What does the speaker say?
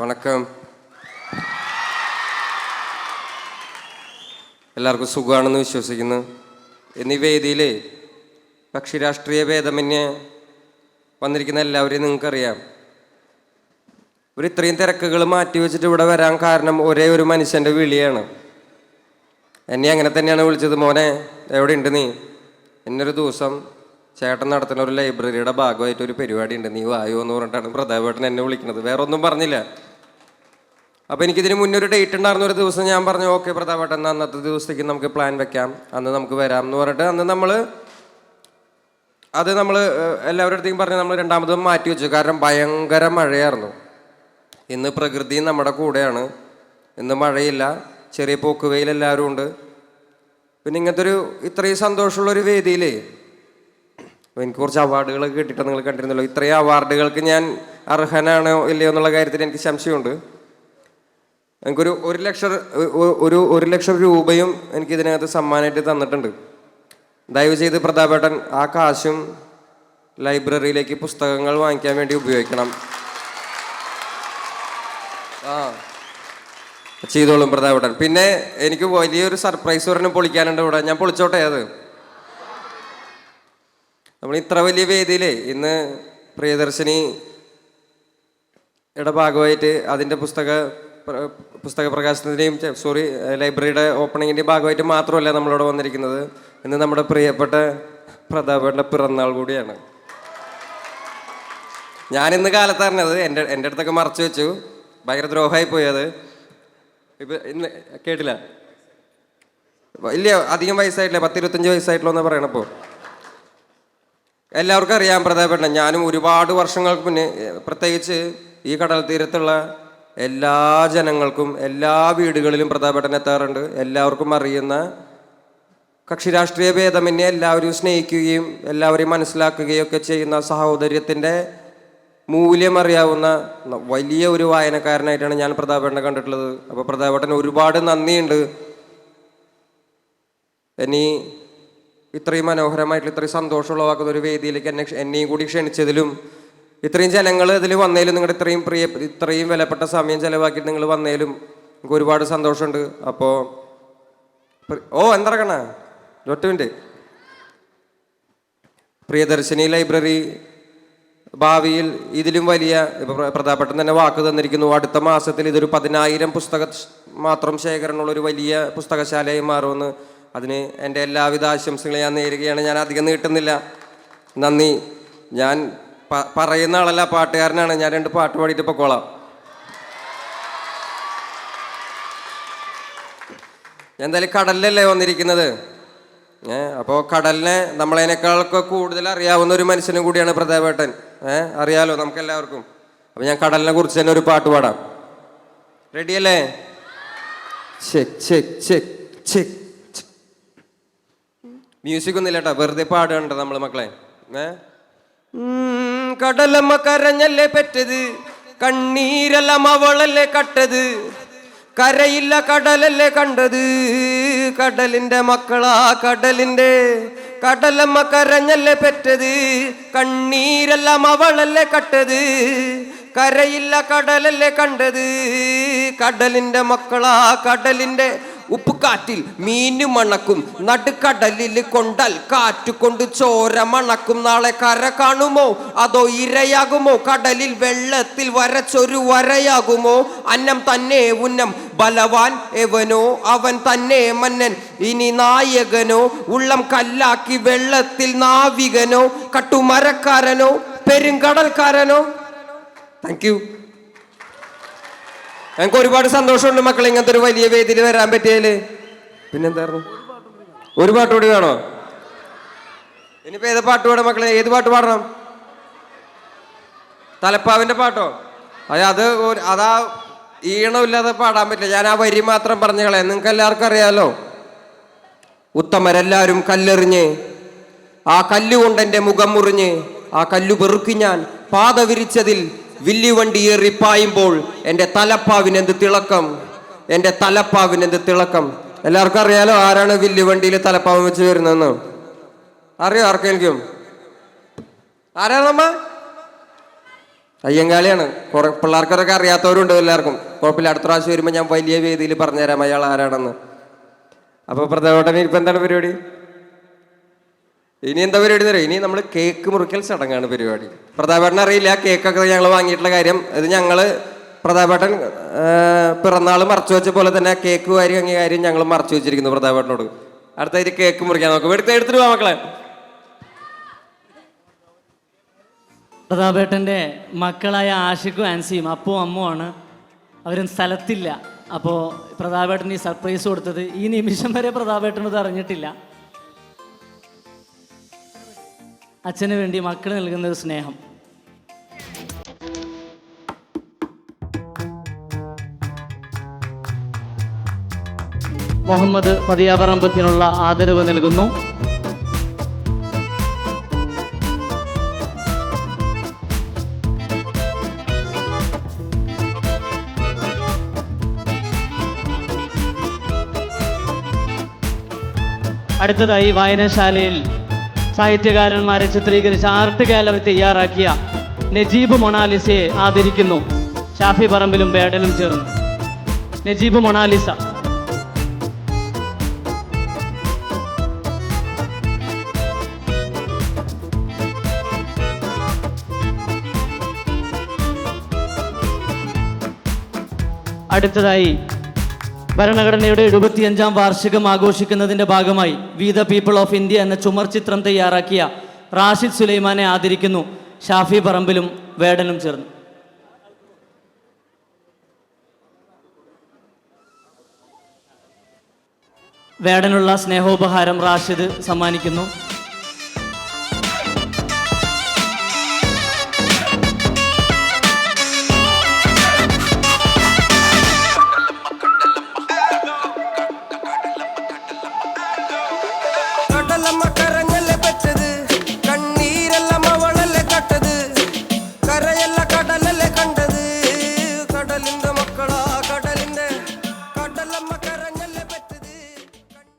വണക്കം. എല്ലാവർക്കും സുഖമാണെന്ന് വിശ്വസിക്കുന്നു. എന്നീ വേദിയിൽ കക്ഷി രാഷ്ട്രീയ ഭേദമന്യേ വന്നിരിക്കുന്ന എല്ലാവരെയും നിങ്ങൾക്കറിയാം. ഒരു ഇത്രയും തിരക്കുകൾ മാറ്റി വെച്ചിട്ട് ഇവിടെ വരാൻ കാരണം ഒരേ ഒരു മനുഷ്യന്റെ വിളിയാണ്. എന്നെ അങ്ങനെ തന്നെയാണ് വിളിച്ചത്. മോനെ എവിടെ ഉണ്ട് നീ? എന്നൊരു ദിവസം ചേട്ടൻ നടത്തുന്ന ഒരു ലൈബ്രറിയുടെ ഭാഗമായിട്ട് ഒരു പരിപാടി ഉണ്ട് നീ വായോ എന്ന് പറഞ്ഞിട്ടാണ് പ്രതാപേട്ടൻ എന്നെ വിളിക്കുന്നത്. വേറെ ഒന്നും പറഞ്ഞില്ല. അപ്പോൾ എനിക്കിതിന് മുന്നേ ഒരു ഡേറ്റ് ഉണ്ടായിരുന്ന ഒരു ദിവസം ഞാൻ പറഞ്ഞു ഓക്കെ പ്രതാപേട്ടൻ എന്നാ അന്നത്തെ ദിവസത്തേക്ക് നമുക്ക് പ്ലാൻ വെക്കാം. അന്ന് നമുക്ക് വരാം എന്ന് പറഞ്ഞിട്ട് അന്ന് നമ്മൾ അത് നമ്മൾ എല്ലാവരുടെ അടുത്തേക്കും പറഞ്ഞ് നമ്മൾ രണ്ടാമതും മാറ്റി വെച്ചു. കാരണം ഭയങ്കര മഴയായിരുന്നു. ഇന്ന് പ്രകൃതി നമ്മുടെ കൂടെയാണ്. ഇന്ന് മഴയില്ല. ചെറിയ പോക്കുവെയിൽ എല്ലാവരും ഉണ്ട്. പിന്നെ ഇങ്ങനത്തെ ഒരു ഇത്രയും സന്തോഷമുള്ളൊരു വേദിയിലേ എനിക്ക് കുറച്ച് അവാർഡുകൾ കിട്ടിയിട്ട് നിങ്ങൾ കണ്ടിരുന്നല്ലോ ഇത്രയും അവാർഡുകൾക്ക് ഞാൻ അർഹനാണോ ഇല്ലയോ എന്നുള്ള കാര്യത്തിൽ എനിക്ക് സംശയമുണ്ട്. എനിക്കൊരു ഒരു ലക്ഷം ഒരു ഒരു ലക്ഷം രൂപയും എനിക്ക് ഇതിനകത്ത് സമ്മാനമായിട്ട് തന്നിട്ടുണ്ട്. ദയവ് ചെയ്ത് പ്രതാപേട്ടൻ ആ കാശും ലൈബ്രറിയിലേക്ക് പുസ്തകങ്ങൾ വാങ്ങിക്കാൻ വേണ്ടി ഉപയോഗിക്കണം. ആ ചെയ്തോളും പ്രതാപേട്ടൻ. പിന്നെ എനിക്ക് വലിയൊരു സർപ്രൈസ് പറഞ്ഞ് പൊളിക്കാനുണ്ട് ഇവിടെ. ഞാൻ പൊളിച്ചോട്ടെ അത്? നമ്മൾ ഇത്ര വലിയ വേദിയിലേ ഇന്ന് പ്രിയദർശിനി യുടെ ഭാഗമായിട്ട് അതിന്റെ പുസ്തക പുസ്തക പ്രകാശനത്തിന്റെയും സോറി ലൈബ്രറിയുടെ ഓപ്പണിങ്ങിന്റെയും ഭാഗമായിട്ട് മാത്രമല്ല നമ്മളിവിടെ വന്നിരിക്കുന്നത്. ഇന്ന് നമ്മുടെ പ്രിയപ്പെട്ട പ്രതാപേട്ടന്റെ പിറന്നാൾ കൂടിയാണ്. ഞാൻ ഇന്ന് കാലത്ത് അറിഞ്ഞത് എന്റെ എന്റെ അടുത്തൊക്കെ മറച്ചു വെച്ചു. ഭയങ്കര ദ്രോഹമായി പോയി അത് ഇപ്പം ഇന്ന് കേട്ടില്ല. ഇല്ല അധികം വയസ്സായിട്ടില്ല. പത്തിരുപത്തഞ്ച് വയസ്സായിട്ടുള്ളൂ എന്നാ പറയണപ്പോൾ എല്ലാവർക്കും അറിയാം പ്രതാപേട്ടൻ. ഞാനും ഒരുപാട് വർഷങ്ങൾക്ക് മുന്നേ പ്രത്യേകിച്ച് ഈ കടൽ തീരത്തുള്ള എല്ലാ ജനങ്ങൾക്കും എല്ലാ വീടുകളിലും പ്രതാപേട്ടൻ എത്താറുണ്ട്. എല്ലാവർക്കും അറിയുന്ന കക്ഷി രാഷ്ട്രീയ ഭേദമന്യേ എല്ലാവരും സ്നേഹിക്കുകയും എല്ലാവരെയും മനസ്സിലാക്കുകയും ഒക്കെ ചെയ്യുന്ന സഹോദര്യത്തിന്റെ മൂല്യം അറിയാവുന്ന വലിയ ഒരു വായനക്കാരനായിട്ടാണ് ഞാൻ പ്രതാപേട്ടനെ കണ്ടിട്ടുള്ളത്. അപ്പോൾ പ്രതാപേട്ടൻ ഒരുപാട് നന്ദിയുണ്ട്. ഇനി ഇത്രയും മനോഹരമായിട്ടുള്ള ഇത്രയും സന്തോഷമുള്ളവാക്കുന്ന ഒരു വേദിയിലേക്ക് എന്നെ എന്നെയും കൂടി ക്ഷണിച്ചതിലും ഇത്രയും ജനങ്ങൾ ഇതിൽ വന്നതിലും നിങ്ങളുടെ ഇത്രയും പ്രിയ ഇത്രയും വിലപ്പെട്ട സമയം ചിലവാക്കിയിട്ട് നിങ്ങൾ വന്നതിലും എനിക്ക് ഒരുപാട് സന്തോഷമുണ്ട്. അപ്പോൾ ഓ എന്തിറക്കണ ഒറ്റ പ്രിയദർശിനി ലൈബ്രറി ഭാവിയിൽ ഇതിലും വലിയ പ്രധാനപ്പെട്ട തന്നെ വാക്ക് തന്നിരിക്കുന്നു. അടുത്ത മാസത്തിൽ ഇതൊരു പതിനായിരം പുസ്തക മാത്രം ശേഖരണമുള്ള ഒരു വലിയ പുസ്തകശാലയായി മാറുമെന്ന് അതിന് എന്റെ എല്ലാവിധ ആശംസകളും ഞാൻ നേരുകയാണ്. ഞാൻ അധികം നീട്ടുന്നില്ല. നന്ദി. ഞാൻ പറയുന്ന ആളല്ല പാട്ടുകാരനാണ്. ഞാൻ രണ്ട് പാട്ട് പാടിയിട്ട് പൊക്കോളാം. ഞാൻ എന്തായാലും കടലിലല്ലേ വന്നിരിക്കുന്നത്? ഏ അപ്പോൾ കടലിനെ നമ്മളതിനേക്കാളൊക്കെ കൂടുതൽ അറിയാവുന്ന ഒരു മനുഷ്യനും കൂടിയാണ് പ്രതാപേട്ടൻ. ഏ അറിയാലോ നമുക്ക് എല്ലാവർക്കും അപ്പം ഞാൻ കടലിനെ കുറിച്ച് തന്നെ ഒരു പാട്ട് പാടാം. റെഡിയല്ലേ check check check check. Music ഒന്നും ഇല്ലട്ടോ. വെറുതെ പാടുകയുണ്ട് നമ്മൾ മക്കളെ. ഏ? കടലമ്മ കരഞ്ഞല്ലേ പെറ്റത്? കണ്ണീരെല്ലാം അവളല്ലേ കട്ടത്? കരയില്ല കടലല്ലേ കണ്ടത്? കടലിന്റെ മക്കളാ കടലിന്റെ. കടലമ്മ കരഞ്ഞല്ലേ പെറ്റത്? കണ്ണീരെല്ലാം അവളല്ലേ കട്ടത്? കരയില്ല കടലല്ലേ കണ്ടത്? കടലിന്റെ മക്കളാ കടലിന്റെ. ഉപ്പുകാറ്റിൽ മീന് മണക്കും നടുക്കടലിൽ കൊണ്ടൽ കാറ്റ് കൊണ്ട് ചോര മണക്കും. നാളെ കര കാണുമോ? അതോ ഇരയാകുമോ? കടലിൽ വെള്ളത്തിൽ വരച്ചൊരു വരയാകുമോ? അന്നം തന്നെ ഉന്നം ബലവാൻ എവനോ? അവൻ തന്നെ മന്നൻ ഇനി നായകനോ? ഉള്ളം കല്ലാക്കി വെള്ളത്തിൽ നാവികനോ? കട്ടുമരക്കാരനോ? പെരുങ്കടൽക്കാരനോ? താങ്ക് യു ഞങ്ങൾക്ക് ഒരുപാട് സന്തോഷമുണ്ട് മക്കളെ. ഇങ്ങനത്തെ ഒരു വലിയ വേദിയിൽ വരാൻ പറ്റിയാൽ പിന്നെന്തായിരുന്നു? ഒരു പാട്ട് കൂടി വേണോ? ഇനിയിപ്പോ ഏത് പാട്ട് പാടാം മക്കളെ? ഏത് പാട്ട് പാടണം? തലപ്പാവിന്റെ പാട്ടോ? അത് അത് അതാ ഈണമില്ലാതെ പാടാൻ പറ്റില്ല. ഞാൻ ആ വരി മാത്രം പറഞ്ഞു കളയാം. നിങ്ങൾക്ക് എല്ലാവർക്കും അറിയാലോ? ഉത്തമരെല്ലാവരും കല്ലെറിഞ്ഞ് ആ കല്ലുകൊണ്ട് എന്റെ മുഖം മുറിഞ്ഞ് ആ കല്ലു പെറുക്കി ഞാൻ പാത വിരിച്ചതിൽ വില്ലുവണ്ടി ഏറി പായുമ്പോൾ എന്റെ തലപ്പാവിന് എന്ത് തിളക്കം? എന്റെ തലപ്പാവിന് എന്ത് തിളക്കം? എല്ലാവർക്കും അറിയാലോ ആരാണ് വില്ലുവണ്ടിയിൽ തലപ്പാവ് വെച്ച് വരുന്നതെന്ന്? അറിയോ ആർക്കെങ്കിലും? ആരാണമ്മ അയ്യങ്കാളിയാണ്. കുറെ പിള്ളേർക്കൊക്കെ അറിയാത്തവരുണ്ട് എല്ലാവർക്കും. കുഴപ്പമില്ല അടുത്ത പ്രാവശ്യം വരുമ്പോൾ ഞാൻ വലിയ വേദിയിൽ പറഞ്ഞുതരാം അയാൾ ആരാണെന്ന്. അപ്പോൾ പ്രധാനപ്പെട്ട ഇപ്പം എന്താണ് പരിപാടി? ഇനി എന്താ പരിപാടി തരാം ഇനി നമ്മൾ കേക്ക് മുറിക്കൽ ചടങ്ങാണ് പരിപാടി. പ്രതാപേട്ടൻ അറിയില്ല കേക്കൊക്കെ ഞങ്ങൾ വാങ്ങിയിട്ടുള്ള കാര്യം. ഇത് ഞങ്ങൾ പ്രതാപേട്ടൻ പിറന്നാൾ മറച്ചു വെച്ച പോലെ തന്നെ കേക്ക് വാരി വാങ്ങിയ കാര്യം ഞങ്ങൾ മറച്ചു വെച്ചിരിക്കുന്നു പ്രതാപേട്ടനോട്. അടുത്തായിട്ട് കേക്ക് മുറിക്കാൻ നോക്കും. എടുത്ത് എടുത്തിട്ട് പോവാ മക്കളെ. പ്രതാപേട്ടന്റെ മക്കളായ ആഷിഖും ആൻസിയും അപ്പവും അമ്മുമാണ് അവരും സ്ഥലത്തില്ല. അപ്പോൾ പ്രതാപേട്ടൻ ഈ സർപ്രൈസ് കൊടുത്തത് ഈ നിമിഷം വരെ പ്രതാപേട്ടനത് അറിഞ്ഞിട്ടില്ല. അച്ഛന് വേണ്ടി മക്കൾ നൽകുന്ന ഒരു സ്നേഹം. മുഹമ്മദ് പതിയാപറമ്പത്തിനുള്ള ആദരവ് നൽകുന്നു. അടുത്തതായി വായനശാലയിൽ സാഹിത്യകാരന്മാരെ ചിത്രീകരിച്ച ആർട്ട് ഗാലറി തയ്യാറാക്കിയ നജീബ് മൊണാലിസയെ ആദരിക്കുന്നു. ഷാഫി പറമ്പിലും ബേഡലും ചേർന്നു. നജീബ് മൊണാലിസ. അടുത്തതായി ഭരണഘടനയുടെ എഴുപത്തിയഞ്ചാം വാർഷികം ആഘോഷിക്കുന്നതിന്റെ ഭാഗമായി we the people of India എന്ന ചുമർ ചിത്രം തയ്യാറാക്കിയ റാഷിദ് സുലൈമാനെ ആദരിക്കുന്നു. ഷാഫി പറമ്പിലും വേടനും ചേർന്നു. വേടനുള്ള സ്നേഹോപഹാരം റാഷിദ് സമ്മാനിക്കുന്നു. ನಮ್ಮ ಕರಂಗ